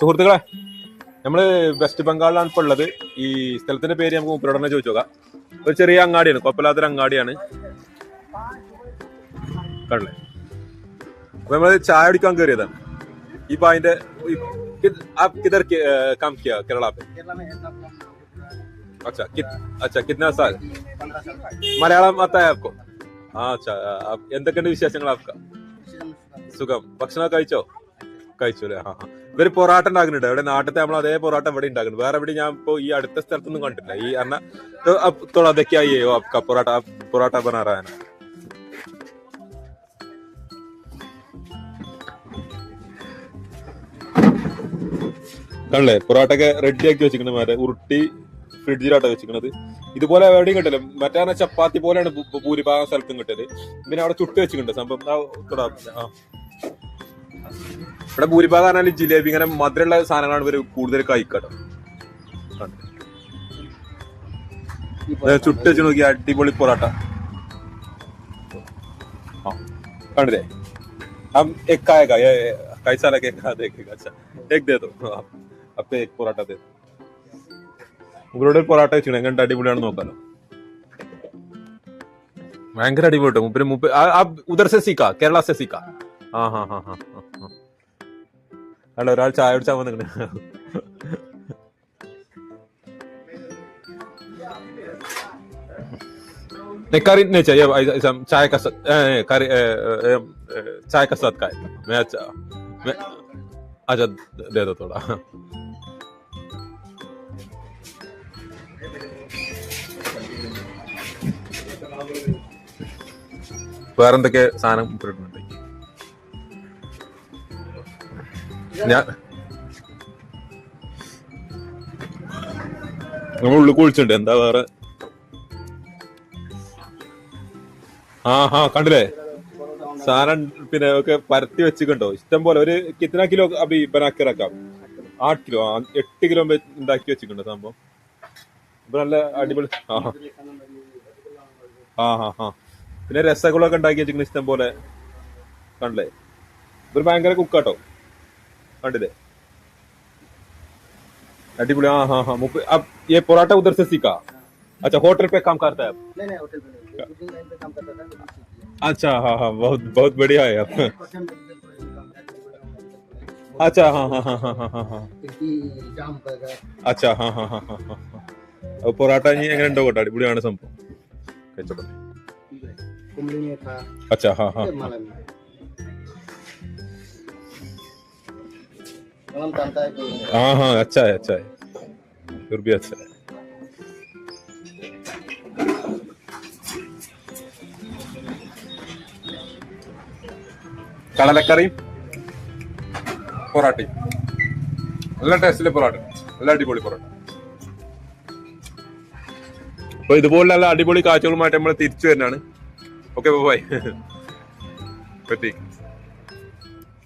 സുഹൃത്തുക്കളെ നമ്മള് വെസ്റ്റ് ബംഗാളിലാണ് ഇപ്പോൾ ഉള്ളത് ഈ സ്ഥലത്തിന്റെ പേര് നമുക്ക് മൂപ്പരോട് തന്നെ ചോദിച്ചു നോക്കാം ഒരു ചെറിയ അങ്ങാടിയാണ് കുഴപ്പമില്ലാത്തൊരു അങ്ങാടിയാണ് കണ്ടല്ലേ അപ്പൊ നമ്മള് ചായ കുടിക്കാൻ കയറിയതാണ് ഈ പായിന്റെ आप किधर के, अ, काम किया केरला पे केरला में है ना अपना अच्छा कित अच्छा कितना साल पंद्रह साल का മലയാളം आता है आपको ആ अच्छा आप- എന്തൊക്കെയുണ്ട് വിശേഷങ്ങൾ आपका सीजन में സുഖം ഭക്ഷണം കഴിച്ചോ കഴിച്ചു അല്ലേ? ആ ഇവർ പൊറാട്ട ഉണ്ടാക്കുന്നുണ്ട്. ഇവിടെ നാട്ടിലത്തെ നമ്മൾ അതേ പൊറാട്ട ഇവിടെ ഉണ്ടാക്കുന്നു വേറെ ഇവിടെ ഞാൻ ഇപ്പൊ ഈ അടുത്ത സ്ഥലത്തൊന്നും കണ്ടിട്ടില്ല. ഈ അന്ന തുളതക്കായോ പൊറാട്ട പൊറാട്ട ബനാറാൻ കണ്ടല്ലേ? പൊറാട്ട ഒക്കെ റെഡി ആക്കി വെച്ചിരിക്കണ മറ്റേ ഉരുട്ടി ഫ്രിഡ്ജിലാട്ടോ വെച്ചിരിക്കണത് ഇതുപോലെ എവിടെയും കിട്ടൽ. മറ്റേ ചപ്പാത്തി പോലെയാണ് ഭൂരിഭാഗം സ്ഥലത്തും കിട്ടൽ. പിന്നെ അവിടെ ചുട്ട് വെച്ചിട്ടുണ്ട്. സംഭവം ആ. ഇവിടെ ഭൂരിഭാഗം പറഞ്ഞാൽ ജിലേബി ഇങ്ങനെ മധുരമുള്ള സാധനങ്ങളാണ് ഇവര് കൂടുതൽ കഴിക്കട്ടോ ചുട്ട് വെച്ച് നോക്കി അടിപൊളി പൊറോട്ട हाँ कौन दे हम एक खाएगा ये कैसा लगेगा देखेगा अच्छा एक दे दो आप आपको एक പൊറോട്ട दे ഇവരോട് ഒരു പൊറോട്ട വെച്ചു എങ്ങനെ അടിപൊളിയാണ് നോക്കാലോ ഭയങ്കര അടിപൊളി കേട്ടോ മുപ്പിന് മുപ്പ് ആ- ആ ഉദർ സെ സീക്കാ കേരള സെ സീക്കാ ആ ഹാ ഹാ ഹാ അല്ല ഒരാൾ ചായ കുടിച്ചാൽ വന്നിങ്ങനെ नहीं करी नहीं चाहिए ऐसा- ऐसा चाय का साथ ए, ए, करी ए, ए, ए, चाय का साथ का है। मैं अच्छा मैं अच्छा दे दो थोड़ा വേറെന്തൊക്കെ സാധനം ഇട്ടിട്ടുണ്ട് ഞാൻ നമ്മൾ ഉള്ളിൽ കുഴിച്ചുണ്ട് എന്താ വേറെ? ആ ഹാ കണ്ടില്ലേ? സാധനം പിന്നെ ഒക്കെ പരത്തി വെച്ചിട്ടുണ്ടോ? ഇഷ്ടം പോലെ. ഒരു കിത്തന കിലോ അഭി ബനാക്കി റക്കാം ആറ് കിലോ എട്ട് കിലോ ഉണ്ടാക്കി വെച്ചിട്ടുണ്ട് സംഭവം. ഇപ്പൊ നല്ല അടിപൊളി ആ ആ. ഹാ ഹാ പിന്നെ രസഗുളൊക്കെ ഉണ്ടാക്കി വെച്ചിട്ടുണ്ട് ഇഷ്ടം പോലെ. കണ്ടില്ലേ? ഇവർ ഭയങ്കര കുക്കാട്ടോ കണ്ടില്ലേ അടിപൊളി ആ हाँ हाँ मुप- अब ये पराठा उधर से सीखा अच्छा होटल पे काम करता है आप नहीं नहीं होटल पे नहीं कुकिंग लाइन पे काम करता था लेकिन सीख लिया अच्छा हाँ हाँ बहुत बहुत बढ़िया है आप क्वेश्चन मेडिकल कॉलेज में काम करता था अच्छा हाँ हाँ हाँ हाँ हाँ हाँ हाँ टिक्की जाम बर्गर अच्छा हाँ हाँ हाँ हाँ हाँ हाँ അപ്പോൾ പൊറാട്ട ഇനി എങ്ങനെ ഉണ്ടോ കേട്ടോ അടിപൊളിയാണ് സംഭവം കഴിച്ചോട്ടെ कुमली में था हाँ हाँ माला में हम जानता है कि हाँ हाँ अच्छा है अच्छा है फिर भी अच्छा है കടലക്കറിയും പൊറാട്ടയും നല്ല ടേസ്റ്റിലെ പൊറോട്ട നല്ല അടിപൊളി പൊറോട്ട അപ്പൊ ഇതുപോലെ നല്ല അടിപൊളി കാഴ്ചകളുമായിട്ട് നമ്മൾ തിരിച്ചു വരുന്നതാണ് ഓക്കെ ബൈ പറ്റി